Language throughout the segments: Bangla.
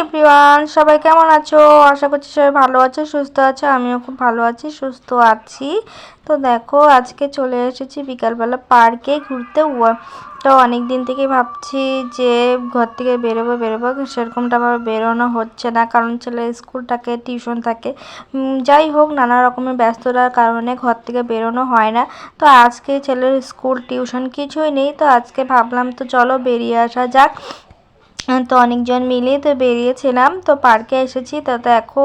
এভরিওয়ান, সবাই কেমন আছো? আশা করছি সবাই ভালো আছো, সুস্থ আছো, আমিও খুব ভালো আছি, সুস্থ আছি। তো দেখো, আজকে চলে এসেছি বিকালবেলা পার্কে ঘুরতে। তো অনেক দিন থেকে ভাবছি যে ঘর থেকে বেরোবো বেরোবো, সেরকমটা আবার বেরোনো হচ্ছে না, কারণ ছেলে স্কুল থাকে, টিউশন থাকে। যাই হোক, নানা রকমের ব্যস্ততার কারণে ঘর থেকে বেরোনো হয় না। তো আজকে ছেলের স্কুল টিউশন কিছুই নেই, তো আজকে ভাবলাম তো চলো বেরিয়ে আসা যাক। তো অনেকজন মিলে তো বেরিয়েছিলাম, তো পার্কে এসেছি, তো দেখো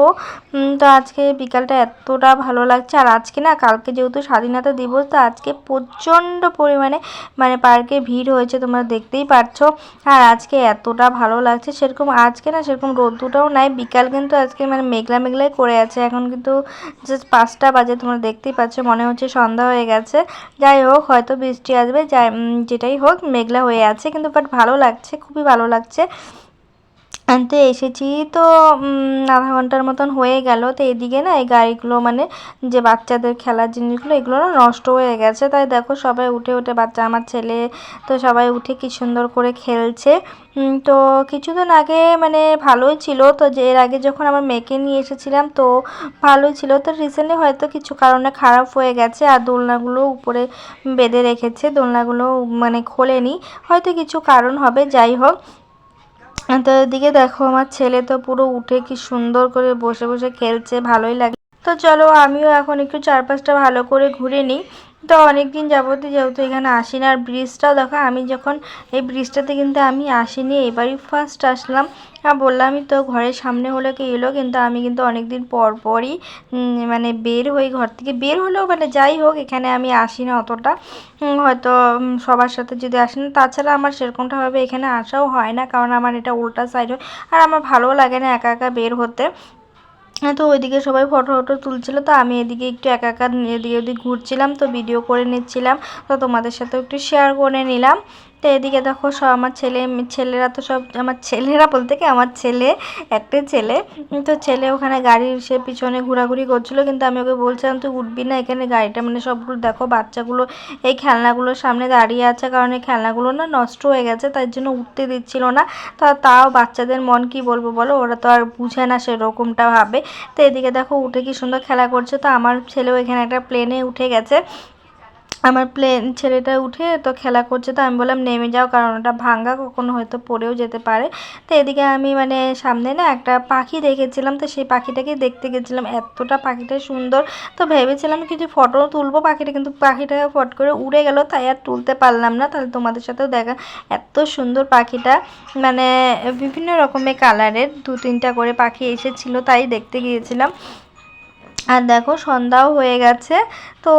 তো আজকে বিকালটা এতটা ভালো লাগছে, আর আজকে না, কালকে যেহেতু স্বাধীনতা দিবস, তো আজকে প্রচণ্ড পরিমাণে মানে পার্কে ভিড় হয়েছে, তোমরা দেখতেই পাচ্ছ আর আজকে এতটা ভালো লাগছে, সেরকম আজকে না, সেরকম রোদ্দুটাও নাই, বিকাল কিন্তু আজকে মানে মেঘলা মেঘলাই করে আছে, এখন কিন্তু জাস্ট পাঁচটা বাজে, তোমরা দেখতেই পাচ্ছ, মনে হচ্ছে সন্ধ্যা হয়ে গেছে, যাই হোক, হয়তো বৃষ্টি আসবে, যাই যেটাই হোক, মেঘলা হয়ে আছে, কিন্তু বাট ভালো লাগছে, খুবই ভালো লাগছে আনতে এসেছি। তো আধা ঘণ্টার মতন হয়ে গেল। তো এদিকে না, এই গাড়িগুলো মানে যে বাচ্চাদের খেলার জিনিসগুলো, এগুলো না নষ্ট হয়ে গেছে। তাই দেখো, সবাই উঠে উঠে বাচ্চা, আমার ছেলে, তো সবাই উঠে কি সুন্দর করে খেলছে। তো কিছুদিন আগে মানে ভালোই ছিল। তো যে, এর আগে যখন আমার মেয়েকে নিয়ে এসেছিলাম, তো ভালোই ছিল। তো রিসেন্টলি হয়তো কিছু কারণে খারাপ হয়ে গেছে, আর দোলনাগুলো উপরে বেঁধে রেখেছে। দোলনাগুলো মানে খোলেনি। হয়তো কিছু কারণ হবে, যাই হোক। তো এদিকে দেখো, আমার ছেলে তো পুরো উঠে কি সুন্দর করে বসে বসে খেলছে, ভালোই লাগে। তো চলো আমিও এখন একটু চারপাশটা ভালো করে ঘুরে নিই। তো অনেক দিন যাবতীয় যেহেতু এখানে আসি না আর ব্রিজটাও দেখো, আমি যখন এই ব্রিজটাতে কিন্তু আমি আসিনি, এবারই ফার্স্ট আসলাম। আর বললামই তো ঘরের সামনে হলে কি এলো, কিন্তু আমি কিন্তু অনেক দিন পর পরই মানে বের হই ঘর থেকে। বের হলেও মানে যাই হোক, এখানে আমি আসি না অতটা হয়তো সবার সাথে যদি আসি না, তাছাড়া আমার সেরকমটাভাবে এখানে আসাও হয় না, কারণ আমার এটা উল্টা সাইড হয়। আর আমার ভালোও লাগে না একা একা বের হতে। তো ওইদিকে সবাই ফটো ফটো তুলছিল। তো আমি এদিকে একটু একা একা এদিকে ওদিক ঘুরছিলাম, তো ভিডিও করে নিচ্ছিলাম। তো তোমাদের সাথেও একটু শেয়ার করে নিলাম। তো এদিকে দেখো সব আমার ছেলে ছেলেরা তো সব, আমার ছেলেরা বলতে কি আমার ছেলে, একটা ছেলে। তো ছেলে ওখানে গাড়ির সে পিছনে ঘোরাঘুরি করছিল, কিন্তু আমি ওকে বলছিলাম, তুই উঠবি না এখানে গাড়িটা মানে সবগুলো দেখো বাচ্চাগুলো, এই খেলনাগুলোর সামনে দাঁড়িয়ে আছে, কারণ এই খেলনাগুলো না নষ্ট হয়ে গেছে তার জন্য উঠতে দিচ্ছিল না। তা তাও বাচ্চাদের মন কি বলব বলো, ওরা তো আর বুঝে না সেরকমটা ভাবে। তো এদিকে দেখো উঠে কি সুন্দর খেলা করছে, তো আমার ছেলেও এখানে একটা প্লেনে উঠে গেছে। আমার প্লেন ছেলেটা উঠে তো খেলা করছে তো আমি বললাম, নেমে যাও, কারণ ওটা ভাঙ্গা, কখনো হয়তো পড়েও যেতে পারে। তো এদিকে আমি মানে সামনে না একটা পাখি দেখেছিলাম, তো সেই পাখিটাকে দেখতে গেছিলাম, এতটা পাখিটা সুন্দর। তো ভেবেছিলাম কিছু ফটো তুলবো, পাখিটা কিন্তু পাখিটা ফট করে উড়ে গেল, তাই আর তুলতে পারলাম না। তাহলে তোমাদের সাথেও দেখা, এত সুন্দর পাখিটা। মানে বিভিন্ন রকমের কালারের দু তিনটা করে পাখি এসেছিল, তাই দেখতে গিয়েছিলাম। আর দেখো সন্ধ্যাও হয়ে গেছে তো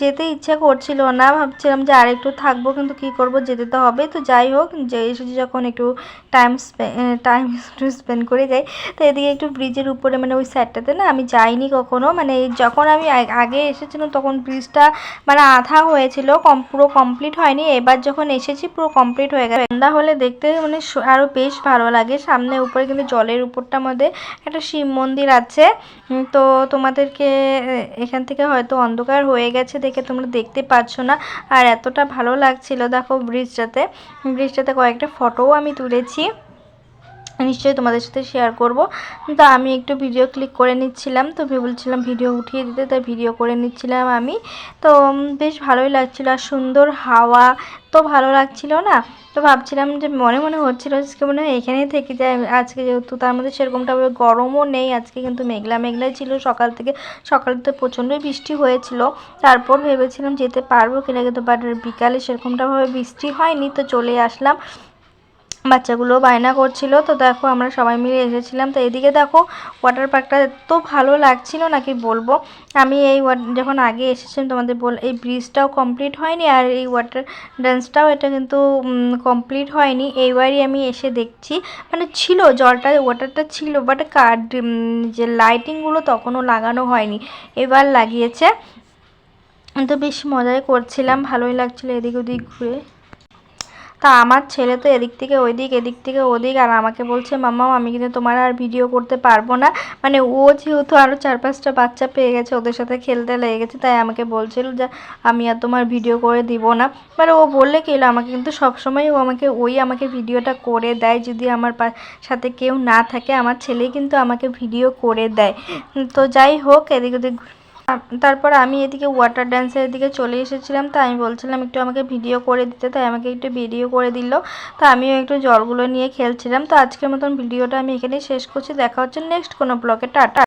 যেতে ইচ্ছা করছিল না, ভাবছিলাম যে আর একটু থাকব, কিন্তু কি করব, যেতে তো হবে। তো যাই হোক, যে এসেছি যখন একটু টাইম টাইম একটু স্পেন্ড করে যাই। তো এদিকে একটু ব্রিজের উপরে মানে ওই সাইডটাতে না, আমি যাইনি কখনো। মানে যখন আমি আগে এসেছিলাম, তখন ব্রিজটা মানে আধা হয়েছিল, কম, পুরো কমপ্লিট হয়নি। এবার যখন এসেছি, পুরো কমপ্লিট হয়ে গেছে। সন্ধ্যা হলে দেখতে মানে সু- আরও বেশ ভালো লাগে। সামনে উপরে কিন্তু জলের উপরটার মধ্যে একটা শিব মন্দির আছে। তো তোমাদেরকে এখান থেকে হয়তো অন্ধকার হয়ে গেছে দেখে তোমরা দেখতে পাচ্ছ না। আর এতটা ভালো লাগছিল, দেখো ব্রিজটাতে। ব্রিজটাতে কয়েকটা ফটোও আমি তুলেছি। নিশ্চয়ই তোমাদের সাথে শেয়ার করব। তো আমি একটু ভিডিও ক্লিক করে নিচ্ছিলাম, তো ভেবেছিলাম ভিডিও উঠিয়ে দিতে, তাই ভিডিও করে নিচ্ছিলাম আমি। তো বেশ ভালোই লাগছিল আর সুন্দর হাওয়া তো ভালো লাগছিল না। তো ভাবছিলাম যে মনে মনে হচ্ছিল আজকে মনে হয় এখানেই থেকে যায়। আজকে যেহেতু তার মধ্যে সেরকমটা গরমও নেই, আজকে কিন্তু মেঘলা মেঘলাই ছিল। সকাল থেকে, সকালে তো প্রচণ্ডই বৃষ্টি হয়েছিল। তারপর ভেবেছিলাম যেতে পারব কিনা কিন্তু বাট বিকালে সেরকমটাভাবে বৃষ্টি হয়নি, তো চলে আসলাম। বাচ্চাগুলো বায়না করছিল। তো দেখো আমরা সবাই মিলে এসেছিলাম। তো এদিকে দেখো ওয়াটার পার্কটা এত ভালো লাগছিল নাকি বলব? আমি এই যখন আগে এসেছিলাম তোমাদের বল এই ব্রিজটাও কমপ্লিট হয়নি আর এই ওয়াটার ডান্সটাও এটা কিন্তু কমপ্লিট হয়নি। এইবারই আমি এসে দেখছি। মানে ছিল, জলটা ওয়াটারটা ছিল বাট কার যে লাইটিংগুলো তখনও লাগানো হয়নি। এবার লাগিয়েছে। তো বেশ মজাই করছিলাম, ভালোই লাগছিল এদিক ওদিক ঘুরে। তা আমার ছেলে তো এদিক থেকে ওইদিক, এদিক থেকে ওদিক আর আমাকে বলছে মাম্মাও আমি কিন্তু তোমার আর ভিডিও করতে পারব না। মানে ও যেহেতু আরও চার পাঁচটা বাচ্চা পেয়ে গেছে, ওদের সাথে খেলতে লেগে গেছে, তাই আমাকে বলছিল যে, আমি আর তোমার ভিডিও করে দিব না। মানে ও বললে কি আমাকে কিন্তু সবসময় ও আমাকে, ওই আমাকে ভিডিওটা করে দেয়, যদি আমার সাথে কেউ না থাকে, আমার ছেলেই কিন্তু আমাকে ভিডিও করে দেয়। তো যাই হোক, এদিক ওদিক তারপর আমি এদিকে ওয়াটার ড্যান্সের দিকে চলে এসেছিলাম তো আমি বলছিলাম একটু আমাকে ভিডিও করে দিতে, তাই আমাকে একটু ভিডিও করে দিল। তো আমিও একটু জলগুলো নিয়ে খেলছিলাম। তো আজকের মতন ভিডিওটা আমি এখানেই শেষ করছি। দেখা হচ্ছে নেক্সট কোনো ব্লগে টাটা।